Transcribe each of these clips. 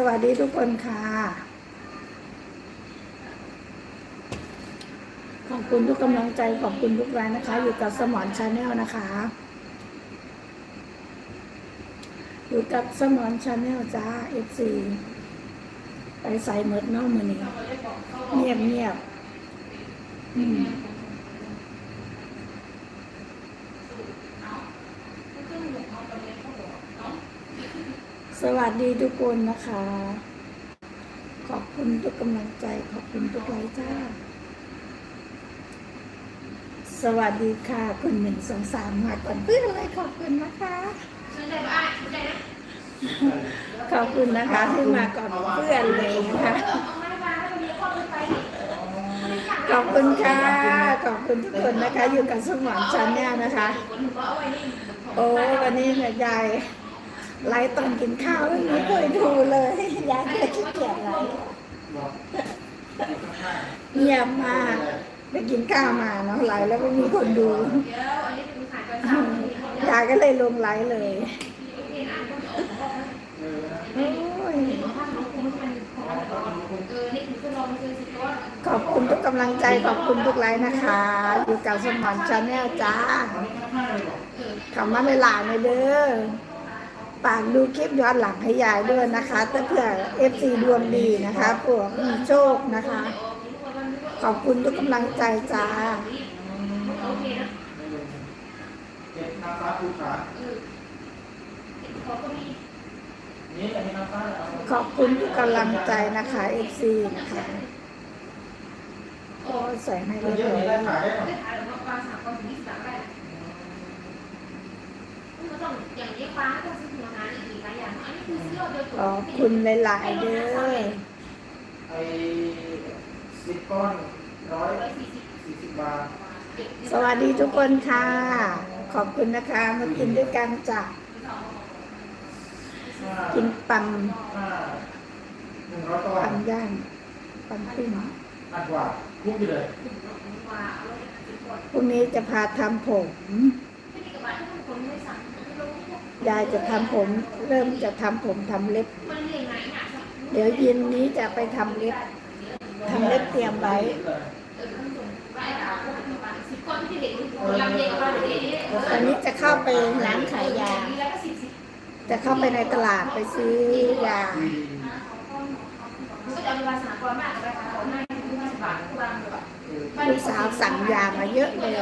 สวัสดีทุกคนค่ะ ขอบคุณทุกกำลังใจขอบคุณทุกรายนะคะ อยู่กับสมอนชาแนลนะคะ อยู่กับสมอนชาแนลจ้าเอฟซีไปใส่เมิดเนอกมือนี้เงียบเงียบอืม สวัสดีทุกคนนะคะ ขอบคุณทุกกำลังใจ ขอบคุณทุกไลค์จ้า สวัสดีค่ะคุณหนึ่งสองสามมาก่อนเพื่อนเลยขอบคุณนะคะขอบคุณนะคะที่มาก่อนเพื่อนเลยนะคะขอบคุณค่ะ ขอบคุณทุกคนนะคะ อยู่กับสมองชันเนี่ยนะคะ โอ้วันนี้เนี่ยยาย ไลฟ์ตอนกินข้าวไม่มีเคยดูเลยยายเลยขี้เกียจไลฟ์เงียบมากไปกินข้าวมาเนาะไลฟ์แล้วไม่มีคนดูยายก็เลยลงไลฟ์เลยขอบคุณทุกกำลังใจขอบคุณทุกไลฟ์นะคะ อยู่กับสมอนชาแนลจ้าคำว่าในหลานเด้อ ฝากดูคลิปย้อนหลังให้ยายด้วยนะคะ ถ้าเผื่อเอฟซีดวงดีนะคะพวกมีโชคนะคะ ขอบคุณทุกกำลังใจจ้าเก็บน้ำฟ้าภูขานี่อันนี้น้ำฟ้าขอบคุณทุกกำลังใจนะคะเอฟซีนะคะโอ้ใส่ให้เรียบเยอะร้อนี้ยได้ายได้หมด ขอบคุณหลายๆเด้อไอ้สิบก้อนร้อยสี่สิบบาท สวัสดีทุกคนค่ะ ขอบคุณนะคะ มากินด้วยกันจ้ะห้ากินปังห้าหนึ่งร้อยก้อปันงย่างปังปิ้งอัดกว่าคุ้มอยู่เลยพรุ่งนี้จะพาทำผม ยายจะทำผม เริ่มจะทำผมทำเล็บ เดี๋ยวเย็นนี้จะไปทำเล็บทำเล็บเตรียมไว้ตอนนี้จะเข้าไปร้านขายยา จะเข้าไปในตลาดไปซื้อยาลูกสาวสั่งยามาเยอะเลย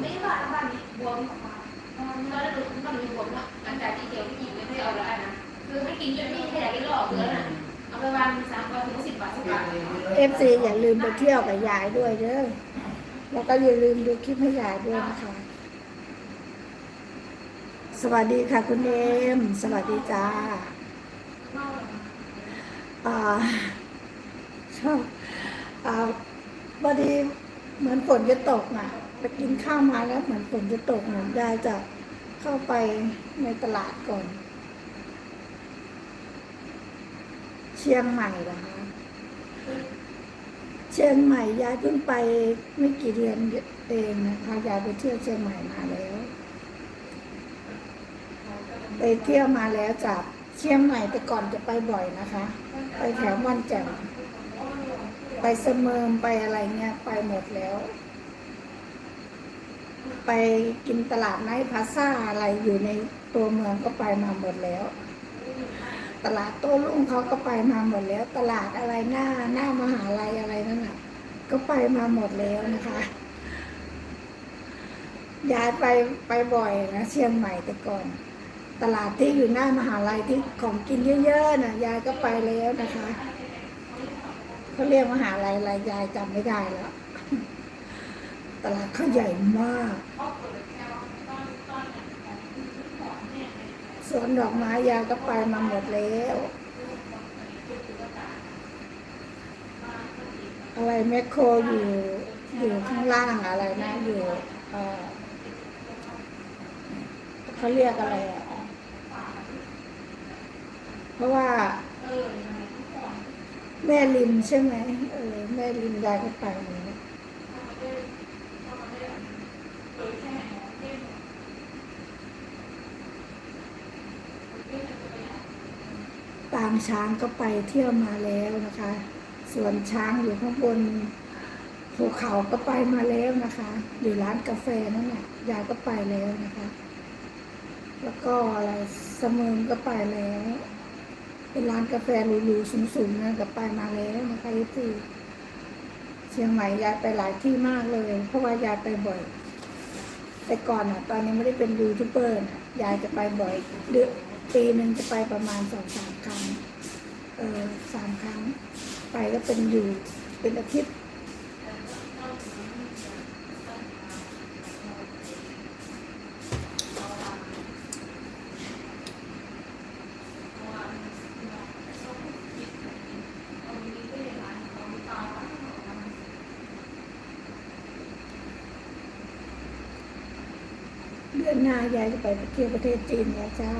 ไม่ได้บ้านบ้านี้บวมออกมาตอนแรกดูมันมีบวมเนาะหลังจากที่เดียวที่หญิงไม่ได้เอาแล้วนะคือไม่กินจนไม่มีใครอยากกินหรอกเกลือนะเอาไางสามวันถึงสิบบาทสิบบาทเอฟซีอย่าลืมไปเที่ยวกับยายด้วยเยอะแล้วก็อย่าลืมดูคลิปให้ยายด้วยนะคะสวัสดีค่ะคุณเอม สวัสดีจ้าอ่ชอบพอดีเหมือนฝนจะตกอะ ไปกินข้าวมาแล้วเหมือนฝนจะตกเหมือนยายจะเข้าไปในตลาดก่อน เชียงใหม่เหรอคะเชียงใหม่ยายเพิ่งไปไม่กี่เดือนเองนะคะยายไปเที่ยวเชียงใหม่มาแล้ว ไปเที่ยวมาแล้วจากเชียงใหม่แต่ก่อนจะไปบ่อยนะคะ ไปแถวม่อนแจ่มไปเสมิมไปอะไรเงี้ยไปหมดแล้ว ไปกินตลาดไนท์พลาซ่าอะไรอยู่ในตัวเมืองก็ไปมาหมดแล้ว ตลาดโต้รุ่งเขาก็ไปมาหมดแล้ว ตลาดอะไรหน้าหน้ามหาลัยอะไรนั่นน่ะ ก็ไปมาหมดแล้วนะคะยายไปไปบ่อยนะเชียงใหม่แต่ก่อน ตลาดที่อยู่หน้ามหาลัยที่ของกินเยอะๆน่ะยายก็ไปแล้วนะคะเขาเรียกมหาลัยอะไรยายจำไม่ได้แล้ว ตลาดเขาใหญ่มากสวนดอกไม้ยายก็ไปมาหมดแล้ว อะไรแมคโครอยู่อยู่ข้างล่างอะไรนะอยู่เขาเรียกอะไรอะเพราะว่าแม่ริมใช่ไหมเออแม่ริมยายก็ไปเลยางช้างก็ไปเที่ยวมาแล้วนะคะ ส่วนช้างอยู่ข้างบนภูเขาก็ไปมาแล้วนะคะ อยู่ร้านกาแฟนั่นแหละยายก็ไปแล้วนะคะ แล้วก็อะไรเสมิงก็ไปแล้ว เป็นร้านกาแฟหรูๆสูงๆนั่นก็ไปมาแล้วนะคะที่เชียงใหม่ยายไปหลายที่มากเลย เพราะว่ายายไปบ่อย แต่ก่อนอะ ตอนนี้ไม่ได้เป็นยูทูบเบอร์ยายจะไปบ่อยเดือนปีหนึ่งจะไปประมาณสองสามครั้งเออสามครั้ง ไปก็เป็นอยู่เป็นอาทิตย์ ดือนหน้ายายจะไปเที่ยวประเทศจีนแล้วจ้า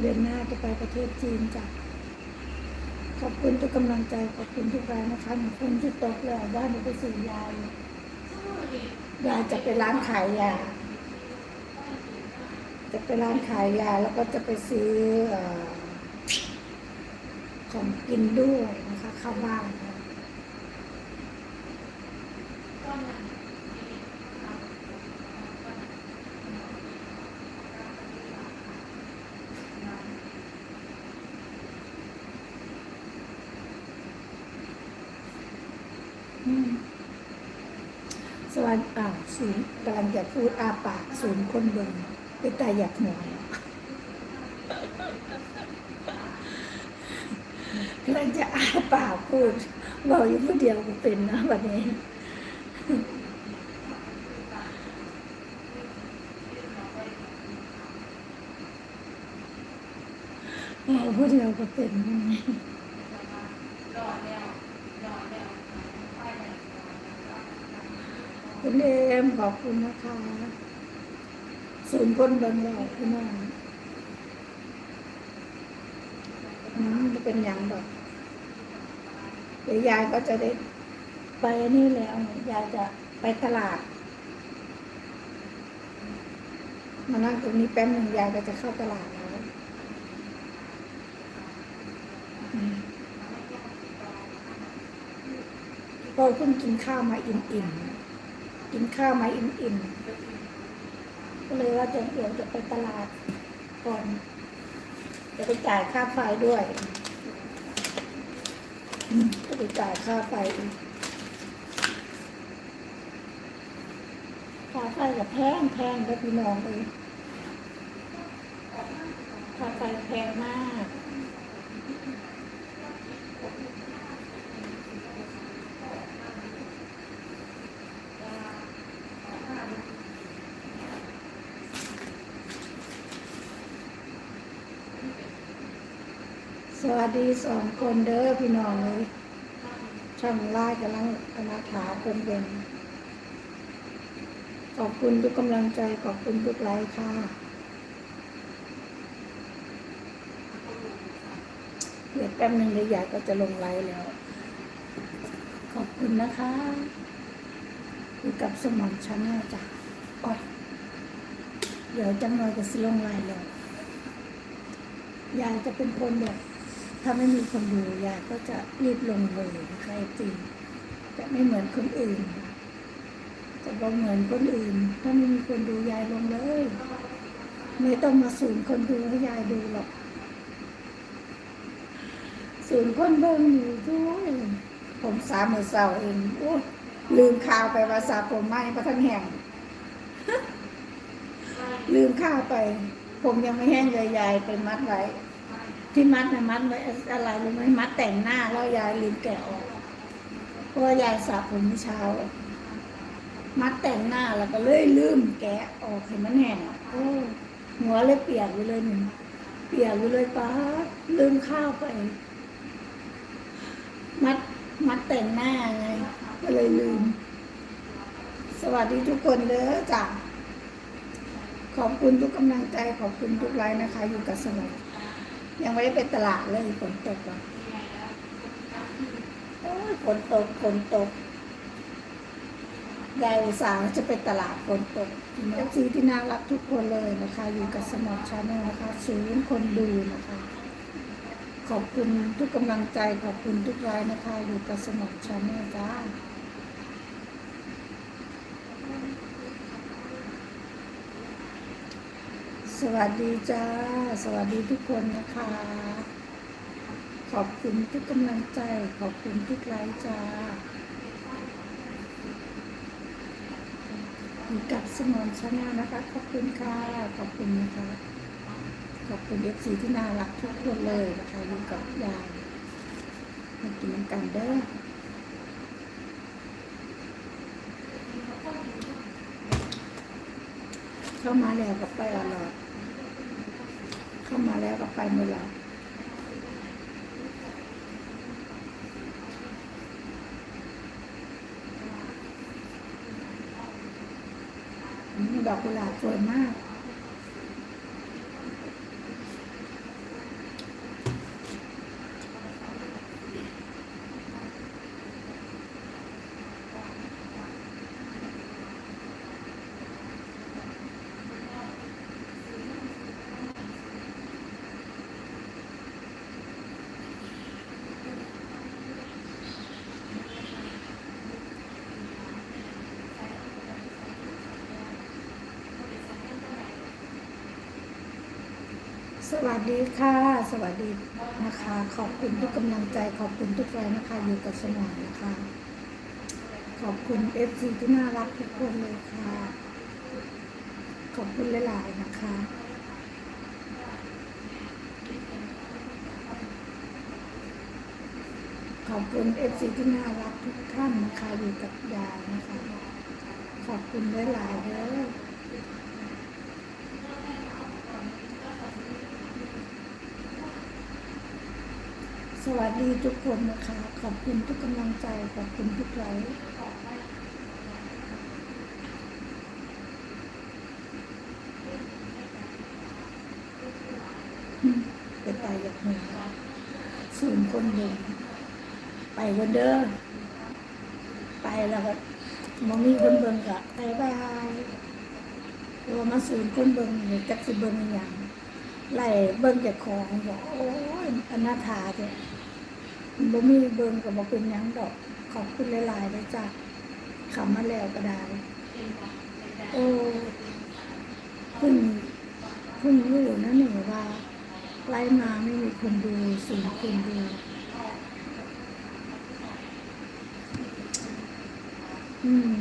เดือนหน้าจะไปประเทศจีนจ้ะ ขอบคุณทุกกำลังใจ ขอบคุณทุกแรงนะคะหนูคงจะตกแล้วบ้านหนูไปสู่ยาย ยายจะไปร้านขายยา จะไปร้านขายยาแล้วก็จะไปซื้อของกินด้วยนะคะ เข้าบ้านอืมส วัสดีอ่าศูนย์กำลังจะพูดอาปากศูนย์คนเบิ่งไปตายอยากหนอนกำลังจะอาปากพูดบอกอยู่ผู้เดียวก็เป็นนะวันนี้บอกผู้เดียวก็เป็นวันนี้ คุณเอมขอบคุณนะคะศูนย์คนบันเราพี่น้องมจะเป็นอย่างแบบเดี๋ยวยายก็จะได้ไปนี่แล้วยายจะไปตลาด มานั่งตรงนี้แป๊บหนึ่งยายก็จะเข้าตลาดแล้วพอเพิ่งกินข้าวมาอิ่มๆ กินข้าวมาอิ่มๆก็เลยว่าจะเดี๋ยวจะไปตลาดก่อนจะไปจ่ายค่าไฟด้วยจะไปจ่ายค่าไฟค่าไฟกับแพงแพงก็พี่น้องเลยค่าไฟแพงมาก ส วัสดีสองคนเด้อพี่น้องเลยช่างไล่กำลังคณะถาคนเป็นขอบคุณทุกกำลังใจขอบคุณทุกไลค์ค่ะเดี๋ยวแป๊บหนึ่งเลยอยากก็จะลงไลค์แล้ว ขอบคุณนะคะอยู่กับสมองชาแนลจ้ะโอ๊ยเดี๋ยวจังหน่อยก็สิลงไลน์แล้วยายจะเป็นคนแบบ ถ้าไม่มีคนดูยายก็จะรีบลงเลยนะคะจริงจะไม่เหมือนคนอื่นจะบอกเหมือนคนอื่น ถ้าไม่มีคนดูยายลงเลย ไม่ต้องมาสูนคนดูให้ยายดูหรอกสูนคนเบิ่งอยู่ด้วยผมสามมือเสาเองโอ้ลืมข่าวไปว่าสาผมไหมพระท่านแห่ง ลืมข้าวไป ผมยังไม่แห้งเลยยายไปมัดไว้ ที่มัดนะมัดไว้อะไรรู้ไหมมัดแต่งหน้าแล้วยายลืมแกะออกเพราะยายสระผมเช้า มัดแต่งหน้าแล้วก็เลยลืมแกะออกให้มันแห้งโอ้หัวเลยเปียกไปเลยหนึ่งเปียกไปเลยป้าลืมข้าวไป มัดมัดแต่งหน้าไง ก็เลยลืม สวัสดีทุกคนเด้อจ้ะขอบคุณทุกกำลังใจขอบคุณทุกไลน์นะคะ อยู่กับสมอง ยังไม่ได้ไปตลาดเลยฝนตกอะโอ้ยฝนตกฝนตกยายอุตสาห์จะไปตลาดฝนตกเอฟซีที่น่ารักทุกคนเลยนะคะ อยู่กับสมองชาแนลนะคะศูนย์คนดูนะคะ ขอบคุณทุกกำลังใจขอบคุณทุกรายนะคะ อยู่กับสมองชาแนลจ้า สวัสดีจ้า สวัสดีทุกคนนะคะ ขอบคุณทุกกำลังใจ ขอบคุณทุกไลค์จ้าอยู่กับสมอนชาแนลนะคะ ขอบคุณค่ะ ขอบคุณนะคะ ขอบคุณเอฟซีที่น่ารักทุกคนเลยนะคะอยู่กับยายมากินกันเด้อเข้ามาแล้วก็ไปอดเข้ามาแล้วก็ไปไม่หลับอืมดอกกุหลาบสวยมาก สวัสดีค่ะ สวัสดีนะคะ ขอบคุณทุกกำลังใจ ขอบคุณทุกแรงนะคะ อยู่กับสมองนะคะ ขอบคุณเอฟซีที่น่ารักทุกคนเลยค่ะ ขอบคุณหลายๆนะคะขอบคุณเอฟซีที่น่ารักทุกท่านนะคะอยู่กับยายนะคะ ขอบคุณหลายๆเด้อ ส วัสดีทุกคนนะคะ ขอบคุณทุกกำลังใจ ขอบคุณทุกไลค์ไปตายจากหัวศูนย์คนเดินไปวันเด้อไปแล้วก็มองมีคนเบิ่งกะไปบายตัวมาศูนคนเบิ่งเนี่ยจักสิเบิ่งอย่างไล่เบิ่งจากของบอกโอ้ยอนาถาเจ้ บ่มีเบิ่งกับบ่เป็นหยังดอก ขอบคุณหลายๆเลยจ้ะขำมาแล้วก็ได้ โอ้คุณคุณรู้นะหนูว่าไล่มาไม่มีคนดูสูงคนดู อืม